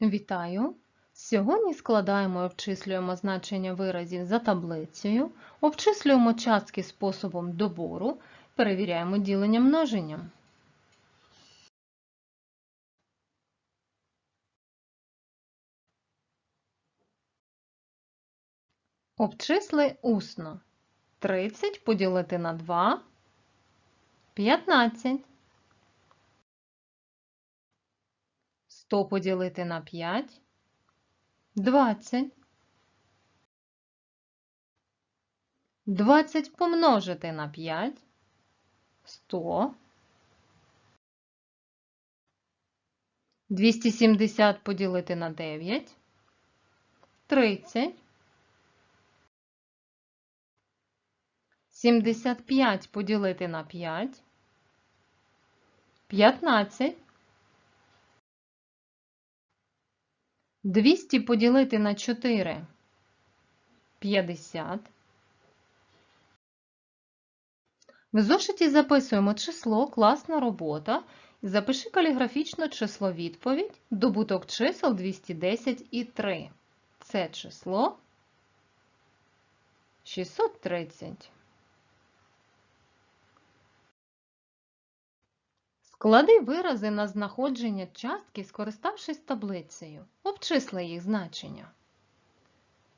Вітаю! Сьогодні складаємо і обчислюємо значення виразів за таблицею, обчислюємо частки способом добору, перевіряємо ділення множенням. Обчисли усно. 30 поділити на 2 – 15. 100 поділити на 5 – 20. 20 помножити на 5 – 100. 270 поділити на 9 – 30. 75 поділити на 5 – 15. 200 поділити на 4 – 50. В зошиті записуємо число «Класна робота» запиши каліграфічно число відповідь, добуток чисел 210 і 3. Це число 630. Склади вирази на знаходження частки, скориставшись таблицею. Обчисли їх значення.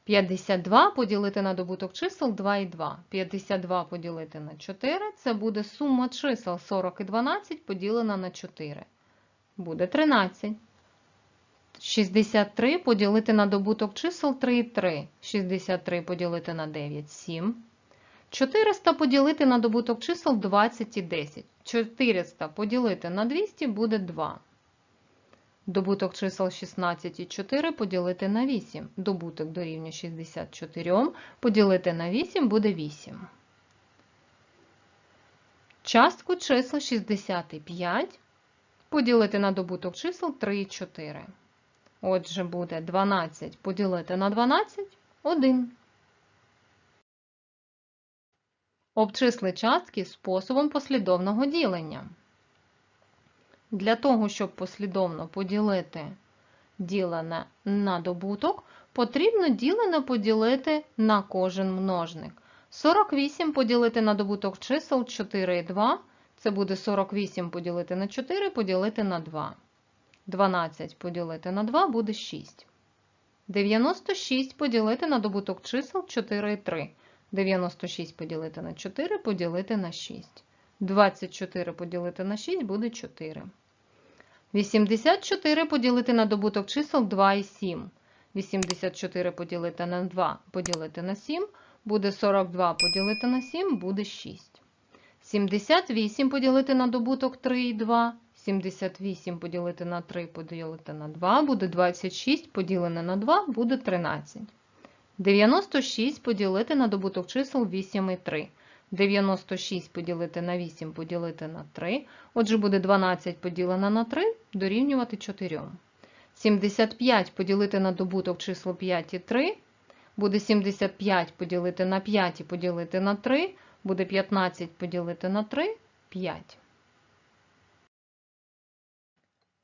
52 поділити на добуток чисел 2 і 2. 52 поділити на 4 – це буде сума чисел 40 і 12 поділена на 4. Буде 13. 63 поділити на добуток чисел 3 і 3. 63 поділити на 9 – 7. 400 поділити на добуток чисел 20 і 10. 400 поділити на 200 буде 2. Добуток чисел 16 і 4 поділити на 8. Добуток дорівнює 64. Поділити на 8 буде 8. Частку чисел 65 поділити на добуток чисел 3 і 4. Отже, буде 12 поділити на 12 – 1. Обчисли частки способом послідовного ділення. Для того, щоб послідовно поділити ділене на добуток, потрібно ділене поділити на кожен множник. 48 поділити на добуток чисел 4 і 2. Це буде 48 поділити на 4 поділити на 2. 12 поділити на 2 буде 6. 96 поділити на добуток чисел 4 і 3. 96 поділити на 4 поділити на 6. 24 поділити на 6 буде 4. 84 поділити на добуток чисел 2 і 7. 84 поділити на 2 поділити на 7 буде 42 поділити на 7 буде 6. 78 поділити на добуток 3 і 2. 78 поділити на 3 поділити на 2 буде 26 поділене на 2 буде 13. 96 поділити на добуток чисел 8 і 3. 96 поділити на 8 поділити на 3. Отже, буде 12 поділено на 3 дорівнювати 4. 75 поділити на добуток чисел 5 і 3. Буде 75 поділити на 5 і поділити на 3. Буде 15 поділити на 3 5.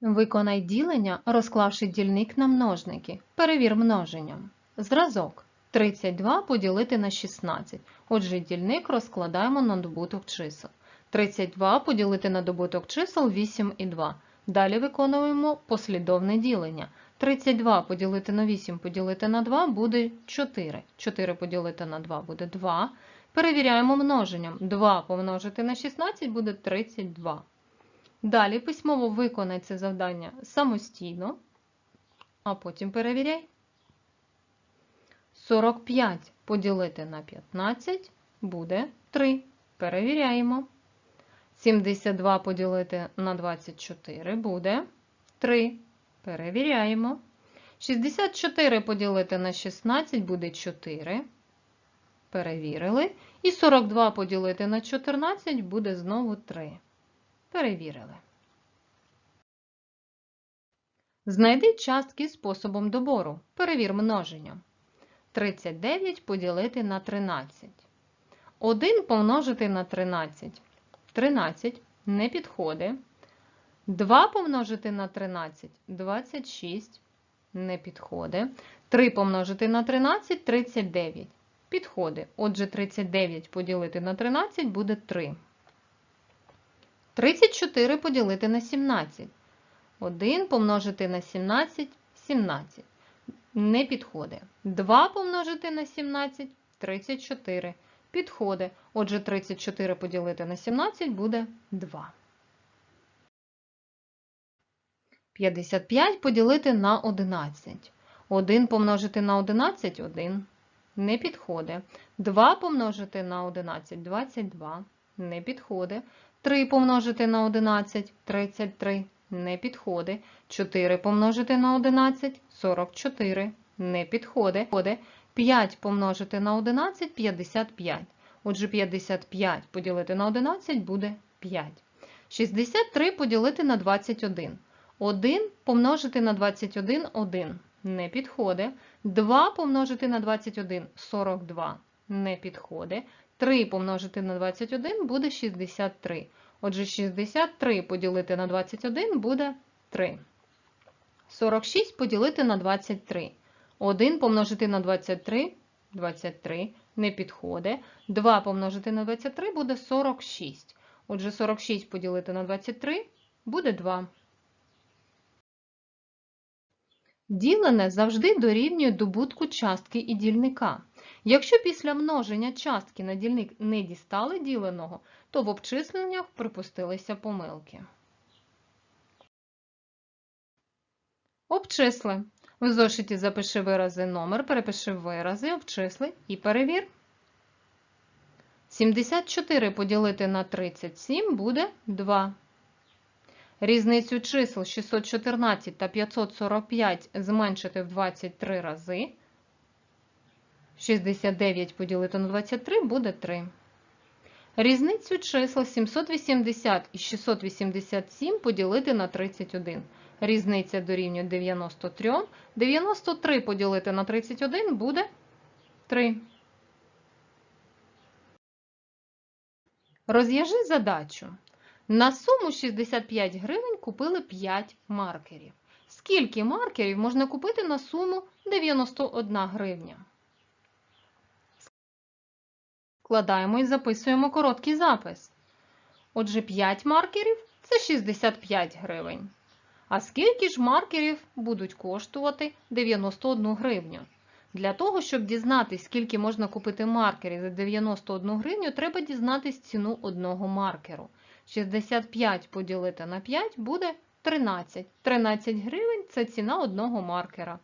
Виконай ділення, розклавши дільник на множники. Перевір множенням. Зразок. 32 поділити на 16. Отже, дільник розкладаємо на добуток чисел. 32 поділити на добуток чисел 8 і 2. Далі виконуємо послідовне ділення. 32 поділити на 8 поділити на 2 буде 4. 4 поділити на 2 буде 2. Перевіряємо множенням. 2 помножити на 16 буде 32. Далі письмово виконай це завдання самостійно, а потім перевіряй. 45 поділити на 15 буде 3. Перевіряємо. 72 поділити на 24 буде 3. Перевіряємо. 64 поділити на 16 буде 4. Перевірили. І 42 поділити на 14 буде знову 3. Перевірили. Знайди частки способом добору. Перевір множення. 39 поділити на 13. 1 помножити на 13. 13 не підходить. 2 помножити на 13 26. Не підходить. 3 помножити на 13 39. Підходить. Отже, 39 поділити на 13 буде 3. 34 поділити на 17. 1 помножити на 17 17. Не підходить. 2 помножити на 17 34. Підходить. Отже, 34 поділити на 17 буде 2. 55 поділити на 11. 1 помножити на 11 1. Не підходить. 2 помножити на 11 22. Не підходить. 3 помножити на 11 33. Не підходить. 4 помножити на 11 44. Не підходить. 5 помножити на 11 55. Отже, 55 поділити на 11 буде 5. 63 поділити на 21. 1 помножити на 21 1. Не підходить. 2 помножити на 21 42. Не підходить. 3 помножити на 21 буде 63. Отже, 63 поділити на 21 буде 3. 46 поділити на 23. 1 помножити на 23 23. Не підходить. 2 помножити на 23 буде 46. Отже, 46 поділити на 23 буде 2. Ділене завжди дорівнює добутку частки і дільника. Якщо після множення частки на дільник не дістали діленого, то в обчисленнях припустилися помилки. Обчисли. В зошиті запиши вирази номер, перепиши вирази, обчисли і перевір. 74 поділити на 37 буде 2. Різницю чисел 614 та 545 зменшити в 23 рази. 69 поділити на 23 буде 3. Різницю чисел 780 і 687 поділити на 31. Різниця дорівнює 93. 93 поділити на 31 буде 3. Розв'яжи задачу. На суму 65 гривень купили 5 маркерів. Скільки маркерів можна купити на суму 91 гривня? Складаємо і записуємо короткий запис. Отже, 5 маркерів це 65 гривень. А скільки ж маркерів будуть коштувати 91 гривню? Для того, щоб дізнатися, скільки можна купити маркерів за 91 гривню, треба дізнатись ціну одного маркеру. 65 поділити на 5 буде 13. 13 гривень це ціна одного маркера.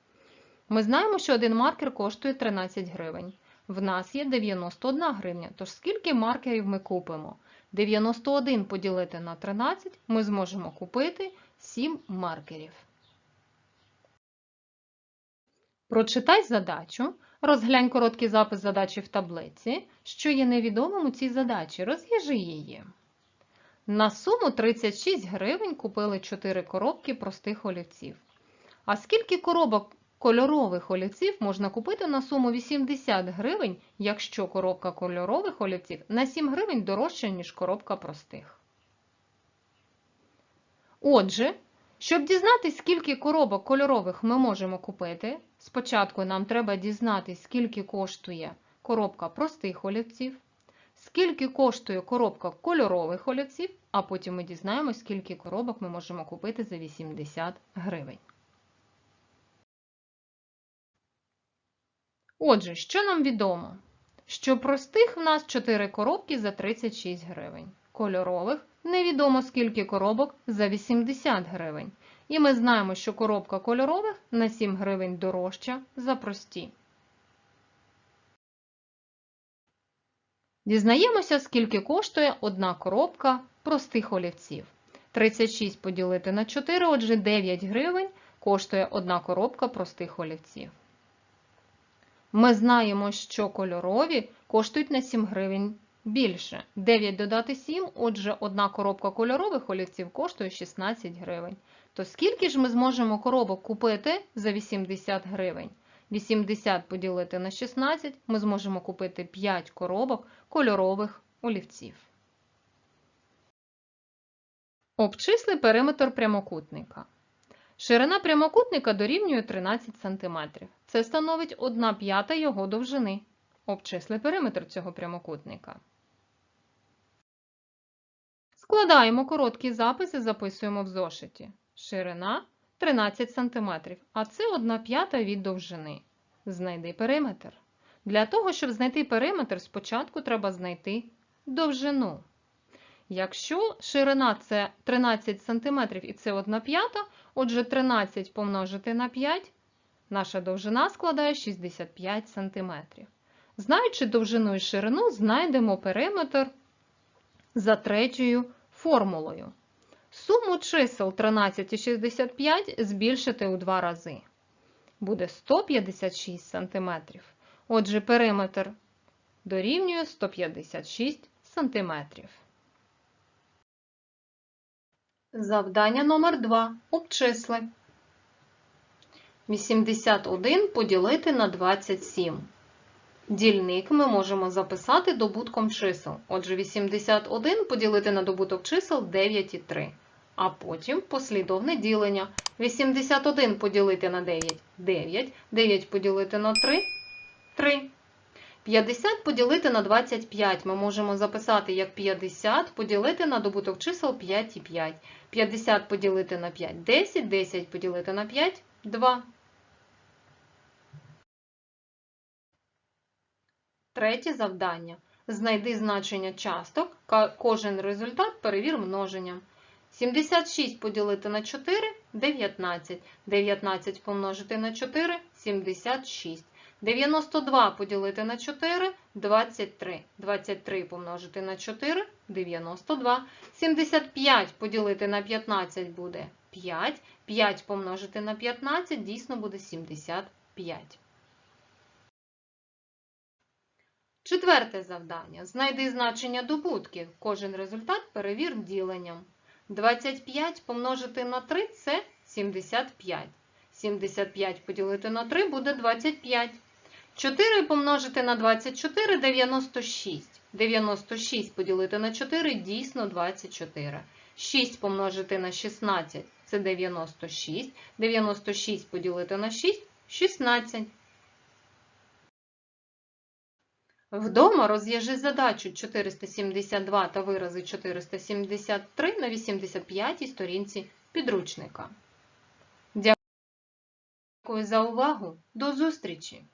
Ми знаємо, що один маркер коштує 13 гривень. В нас є 91 гривня, тож скільки маркерів ми купимо? 91 поділити на 13 ми зможемо купити 7 маркерів. Прочитай задачу, розглянь короткий запис задачі в таблиці, що є невідомим у цій задачі, розв'яжи її. На суму 36 гривень купили 4 коробки простих олівців. А скільки коробок кольорових олівців можна купити на суму 80 гривень, якщо коробка кольорових олівців на 7 гривень дорожча, ніж коробка простих? Отже, щоб дізнатися, скільки коробок кольорових ми можемо купити, спочатку нам треба дізнатися, скільки коштує коробка простих олівців, скільки коштує коробка кольорових олівців, а потім ми дізнаємося, скільки коробок ми можемо купити за 80 гривень. Отже, що нам відомо? Що простих в нас 4 коробки за 36 гривень. Кольорових невідомо скільки коробок за 80 гривень. І ми знаємо, що коробка кольорових на 7 гривень дорожча за прості. Дізнаємося, скільки коштує одна коробка простих олівців. 36 поділити на 4, отже 9 гривень коштує одна коробка простих олівців. Ми знаємо, що кольорові коштують на 7 гривень більше. 9 додати 7, отже, одна коробка кольорових олівців коштує 16 гривень. То скільки ж ми зможемо коробок купити за 80 гривень? 80 поділити на 16, ми зможемо купити 5 коробок кольорових олівців. Обчисли периметр прямокутника. Ширина прямокутника дорівнює 13 см. Це становить 1 п'ята його довжини. Обчисли периметр цього прямокутника. Складаємо короткі записи, записуємо в зошиті. Ширина 13 см, а це 1 п'ята від довжини. Знайди периметр. Для того, щоб знайти периметр, спочатку треба знайти довжину. Якщо ширина це 13 см і це 1 п'ята, отже 13 помножити на 5, наша довжина складає 65 см. Знаючи довжину і ширину, знайдемо периметр за третьою формулою. Суму чисел 13 і 65 збільшити у два рази. Буде 156 см. Отже, периметр дорівнює 156 см. Завдання номер 2. Обчисли. 81 поділити на 27. Дільник ми можемо записати добутком чисел. Отже, 81 поділити на добуток чисел 9 і 3. А потім послідовне ділення. 81 поділити на 9 – 9. 9 поділити на 3 – 3. 50 поділити на 25 ми можемо записати як 50 поділити на добуток чисел 5 і 5. 50 поділити на 5 – 10, 10 поділити на 5 – 2. Третє завдання. Знайди значення часток, кожен результат перевір множенням. 76 поділити на 4 – 19. 19 помножити на 4 – 76. 92 поділити на 4 – 23. 23 помножити на 4 – 92. 75 поділити на 15 буде 5. 5 помножити на 15 дійсно буде 75. Четверте завдання. Знайди значення добутків. Кожен результат перевір діленням. 25 помножити на 3 – це 75. 75 поділити на 3 буде 25. 4 помножити на 24 – 96. 96 поділити на 4 – дійсно 24. 6 помножити на 16 – це 96. 96 поділити на 6 – 16. Вдома розв'яжи задачу 472 та вирази 473 на 85 сторінці підручника. Дякую за увагу. До зустрічі!